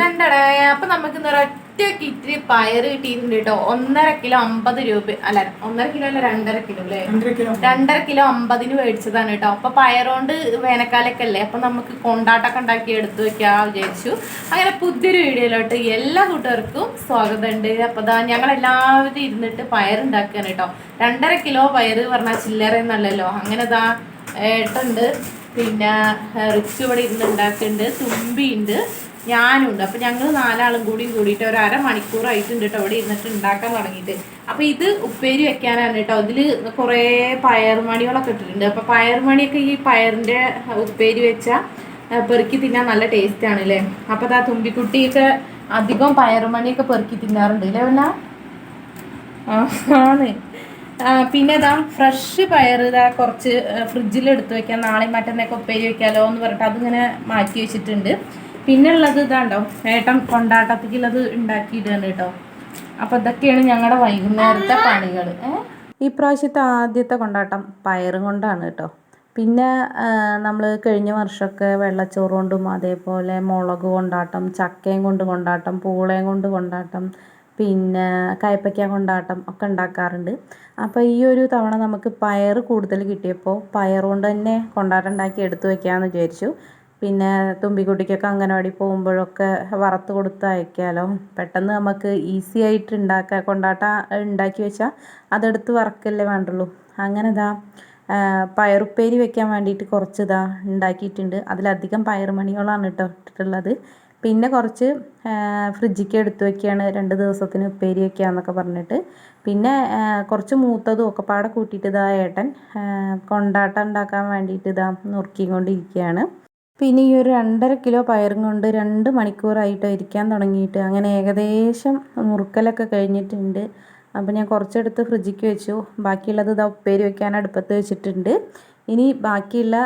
രണ്ടടേ അപ്പൊ നമുക്ക് ഒരൊറ്റ കിറ്റിന് പയറ് കിട്ടിയിട്ടുണ്ട് കേട്ടോ. ഒന്നര കിലോ അമ്പത് രൂപ അല്ല ഒന്നര കിലോ അല്ല രണ്ടര കിലോ അല്ലേ? രണ്ടര കിലോ. അമ്പതിന് മേടിച്ചതാണ് കേട്ടോ. അപ്പൊ പയറുകൊണ്ട് വേനൽക്കാലൊക്കെ അല്ലേ അപ്പൊ നമുക്ക് കൊണ്ടാട്ടൊക്കെ ഉണ്ടാക്കി എടുത്തു വെക്കാ വിചാരിച്ചു. അങ്ങനെ പുതിയൊരു വീഡിയോയിലോട്ട് എല്ലാ കൂട്ടുകാർക്കും സ്വാഗതമുണ്ട്. അപ്പൊ ദാ ഞങ്ങൾ എല്ലാവരും ഇരുന്നിട്ട് പയറുണ്ടാക്കുകയാണ് കേട്ടോ. രണ്ടര കിലോ പയറ് പറഞ്ഞാൽ ചില്ലറ എന്നല്ലല്ലോ. അങ്ങനെ ഇതാ ഏട്ടുണ്ട് പിന്നെ റിച്ച് ഇവിടെ ഇരുന്ന് ഉണ്ടാക്കുന്നുണ്ട്. തുമ്പിയുണ്ട്. ഞാനുണ്ട്. അപ്പം ഞങ്ങൾ നാലാളും കൂടി കൂടിയിട്ട് ഒരു അരമണിക്കൂറായിട്ടുണ്ട് കേട്ടോ അവിടെ ഇരുന്നിട്ട് ഉണ്ടാക്കാൻ തുടങ്ങിയിട്ട്. അപ്പം ഇത് ഉപ്പേരി വെക്കാനാണ് കേട്ടോ ഇതിൽ കുറേ പയർമണികളൊക്കെ ഇട്ടിട്ടുണ്ട്. അപ്പം പയർമണിയൊക്കെ ഈ പയറിന്റെ ഉപ്പേരി വെച്ചാൽ പെറുക്കി തിന്നാൻ നല്ല ടേസ്റ്റ് ആണ് അല്ലേ അപ്പം അതാ തുമ്പിക്കുട്ടിയൊക്കെ അധികം പയറുമണിയൊക്കെ പെറുക്കി തിന്നാറുണ്ട് അല്ലേ വല്ല ആണ് പിന്നെ ഇതാ ഫ്രഷ് പയർ ഇതാ കുറച്ച് ഫ്രിഡ്ജിൽ എടുത്ത് വെക്കാം. നാളെ മറ്റന്നൊക്കെ ഉപ്പേരി വെക്കാലോ എന്ന് പറഞ്ഞിട്ട് അതിങ്ങനെ മാറ്റി വെച്ചിട്ടുണ്ട്. പിന്നെ ഉള്ളത് ഇതാണ്ടോ ഏട്ടൻ കൊണ്ടാട്ടത്തിക്കുള്ളത് ഉണ്ടാക്കിയിടുകയാണ് കേട്ടോ. അപ്പോൾ ഇതൊക്കെയാണ് ഞങ്ങളുടെ വൈകുന്നേരത്തെ പണികൾ ഈ പ്രാവശ്യത്തെ ആദ്യത്തെ കൊണ്ടാട്ടം പയറും കൊണ്ടാണ് കേട്ടോ. പിന്നെ നമ്മൾ കഴിഞ്ഞ വർഷമൊക്കെ വെള്ളച്ചോറ് കൊണ്ടും അതേപോലെ മുളക് കൊണ്ടാട്ടം ചക്കയും കൊണ്ട് കൊണ്ടാട്ടം പൂളയും കൊണ്ട് കൊണ്ടാട്ടം പിന്നെ കയ്പ്പയ്ക്ക കൊണ്ടാട്ടം ഒക്കെ ഉണ്ടാക്കാറുണ്ട്. അപ്പോൾ ഈ ഒരു തവണ നമുക്ക് പയർ കൂടുതൽ കിട്ടിയപ്പോൾ പയർ കൊണ്ട് തന്നെ കൊണ്ടാട്ടം ഉണ്ടാക്കി എടുത്തു വയ്ക്കാമെന്ന് വിചാരിച്ചു. പിന്നെ തുമ്പിക്കുട്ടിക്കൊക്കെ അംഗനവാടി പോകുമ്പോഴൊക്കെ വറുത്ത് കൊടുത്ത് അയക്കാമല്ലോ പെട്ടെന്ന് നമുക്ക് ഈസി ആയിട്ട് ഉണ്ടാക്കുക കൊണ്ടാട്ട ഉണ്ടാക്കി വെച്ചാൽ അതെടുത്ത് വറക്കല്ലേ വേണ്ടുള്ളൂ. അങ്ങനെ ഇതാ പയറുപ്പേരി വെക്കാൻ വേണ്ടിയിട്ട് കുറച്ച് ഇതാ ഉണ്ടാക്കിയിട്ടുണ്ട്. അതിലധികം പയറുമണികളാണ് കേട്ടോ ഇട്ടിട്ടുള്ളത്. പിന്നെ കുറച്ച് ഫ്രിഡ്ജിക്ക് എടുത്ത് വെക്കുകയാണ് രണ്ട് ദിവസത്തിന് ഉപ്പേരി വെക്കാന്നൊക്കെ പറഞ്ഞിട്ട്. പിന്നെ കുറച്ച് മൂത്തതും ഒക്കെ പാടെ കൂട്ടിയിട്ട് ഇതാ ഏട്ടൻ കൊണ്ടാട്ടം ഉണ്ടാക്കാൻ വേണ്ടിയിട്ട് ഇതാ നുറുക്കിക്കൊണ്ടിരിക്കുകയാണ് പിന്നെ ഈ ഒരു രണ്ടര കിലോ പയറും കൊണ്ട് രണ്ട് മണിക്കൂറായിട്ടോ ഇരിക്കാൻ തുടങ്ങിയിട്ട് അങ്ങനെ ഏകദേശം മുറുക്കലൊക്കെ കഴിഞ്ഞിട്ടുണ്ട്. അപ്പോൾ ഞാൻ കുറച്ചെടുത്ത് ഫ്രിഡ്ജിക്ക് വെച്ചു. ബാക്കിയുള്ളത് ഇതാ ഉപ്പേരി വെക്കാൻ അടുപ്പത്ത് വെച്ചിട്ടുണ്ട്. ഇനി ബാക്കിയുള്ള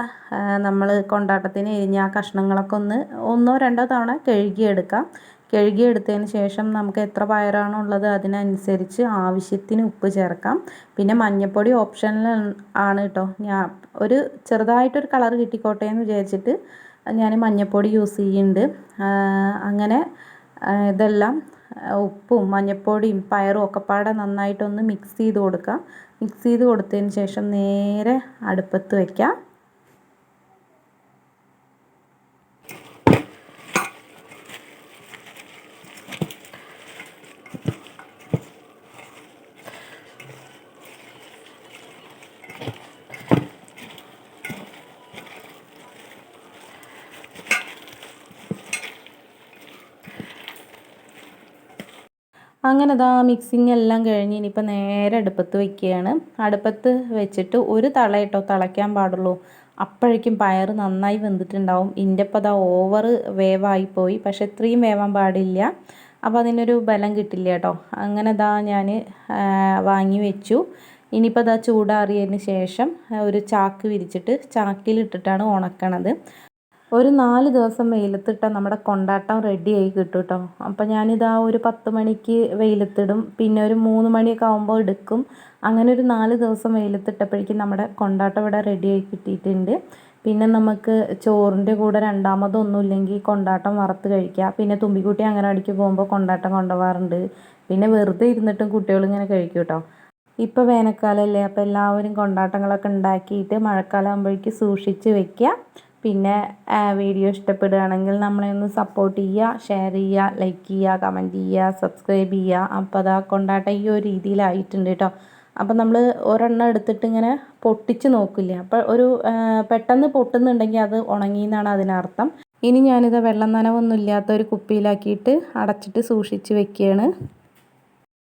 നമ്മൾ കൊണ്ടാട്ടത്തിന് എരിഞ്ഞ ആ കഷ്ണങ്ങളൊക്കെ ഒന്ന് ഒന്നോ രണ്ടോ തവണ കഴുകിയെടുക്കാം. കഴുകിയെടുത്തതിന് ശേഷം നമുക്ക് എത്ര പയറാണോ ഉള്ളത് അതിനനുസരിച്ച് ആവശ്യത്തിന് ഉപ്പ് ചേർക്കാം. പിന്നെ മഞ്ഞൾപ്പൊടി ഓപ്ഷനിൽ ആണ് കേട്ടോ. ഞാൻ ഒരു ചെറുതായിട്ടൊരു കളർ കിട്ടിക്കോട്ടെ എന്ന് വിചാരിച്ചിട്ട് ഞാൻ മഞ്ഞൾപ്പൊടി യൂസ് ചെയ്യുന്നുണ്ട്. അങ്ങനെ ഇതെല്ലാം ഉപ്പും മഞ്ഞൾപ്പൊടിയും പയറും ഒക്കെ പാടെ നന്നായിട്ടൊന്ന് മിക്സ് ചെയ്ത് കൊടുക്കാം. മിക്സ് ചെയ്ത് കൊടുത്തതിന് ശേഷം നേരെ അടുപ്പത്ത് വയ്ക്കാം അങ്ങനെ ദാ മിക്സിങ് എല്ലാം കഴിഞ്ഞ് ഇനിയിപ്പോൾ നേരെ അടുപ്പത്ത് വെക്കുകയാണ്. അടുപ്പത്ത് വെച്ചിട്ട് ഒരു തള കേട്ടോ തിളയ്ക്കാൻ പാടുള്ളൂ. അപ്പോഴേക്കും പയർ നന്നായി വെന്തിട്ടുണ്ടാവും. ഇതിന്റെ അപ്പം അതാ ഓവർ വേവായിപ്പോയി പക്ഷെ ഇത്രയും വേവാൻ പാടില്ല. അപ്പോൾ അതിനൊരു ബലം കിട്ടില്ല കേട്ടോ. അങ്ങനെ ദാ ഞാൻ വാങ്ങി വെച്ചു. ഇനിയിപ്പോൾ അതാ ചൂടാറിയതിന് ശേഷം ഒരു ചാക്ക് വിരിച്ചിട്ട് ചാക്കിലിട്ടിട്ടാണ് ഉണക്കണത്. ഒരു നാല് ദിവസം വെയിലത്തിട്ടാൽ നമ്മുടെ കൊണ്ടാട്ടം റെഡിയായി കിട്ടും കേട്ടോ അപ്പോൾ ഞാനിതാ ഒരു പത്ത് മണിക്ക് വെയിലത്തിടും. പിന്നെ ഒരു മൂന്ന് മണിയൊക്കെ ആകുമ്പോൾ എടുക്കും. അങ്ങനെ ഒരു നാല് ദിവസം വെയിലത്തിട്ടപ്പോഴേക്കും നമ്മുടെ കൊണ്ടാട്ടം ഇവിടെ റെഡിയായി കിട്ടിയിട്ടുണ്ട്. പിന്നെ നമുക്ക് ചോറിന്റെ കൂടെ രണ്ടാമതൊന്നും ഇല്ലെങ്കിൽ കൊണ്ടാട്ടം വറുത്ത് കഴിക്കാം. പിന്നെ തുമ്പിക്കുട്ടി അടിക്ക് പോകുമ്പോൾ കൊണ്ടാട്ടം കൊണ്ടുപോകാറുണ്ട്. പിന്നെ വെറുതെ ഇരുന്നിട്ടും കുട്ടികൾ ഇങ്ങനെ കഴിക്കും കേട്ടോ ഇപ്പോൾ വേനൽക്കാലമല്ലേ അപ്പോൾ എല്ലാവരും കൊണ്ടാട്ടങ്ങളൊക്കെ ഉണ്ടാക്കിയിട്ട് മഴക്കാലം ആകുമ്പോഴേക്ക് സൂക്ഷിച്ച് വെക്കുക. പിന്നെ വീഡിയോ ഇഷ്ടപ്പെടുകയാണെങ്കിൽ നമ്മളെ ഒന്ന് സപ്പോർട്ട് ചെയ്യുക ഷെയർ ചെയ്യുക ലൈക്ക് ചെയ്യുക കമന്റ് ചെയ്യുക സബ്സ്ക്രൈബ് ചെയ്യുക. അപ്പോൾ അതാ കൊണ്ടാട്ടം ഈ ഒരു രീതിയിലായിട്ടുണ്ട് കേട്ടോ അപ്പം നമ്മൾ ഒരെണ്ണം എടുത്തിട്ട് ഇങ്ങനെ പൊട്ടിച്ച് നോക്കില്ല? അപ്പോൾ ഒരു പെട്ടെന്ന് പൊട്ടുന്നുണ്ടെങ്കിൽ അത് ഉണങ്ങി എന്നാണ് അതിനർത്ഥം. ഇനി ഞാനിത് വെള്ളം നനവൊന്നും ഇല്ലാത്ത ഒരു കുപ്പിയിലാക്കിയിട്ട് അടച്ചിട്ട് സൂക്ഷിച്ച് വെക്കുകയാണ്.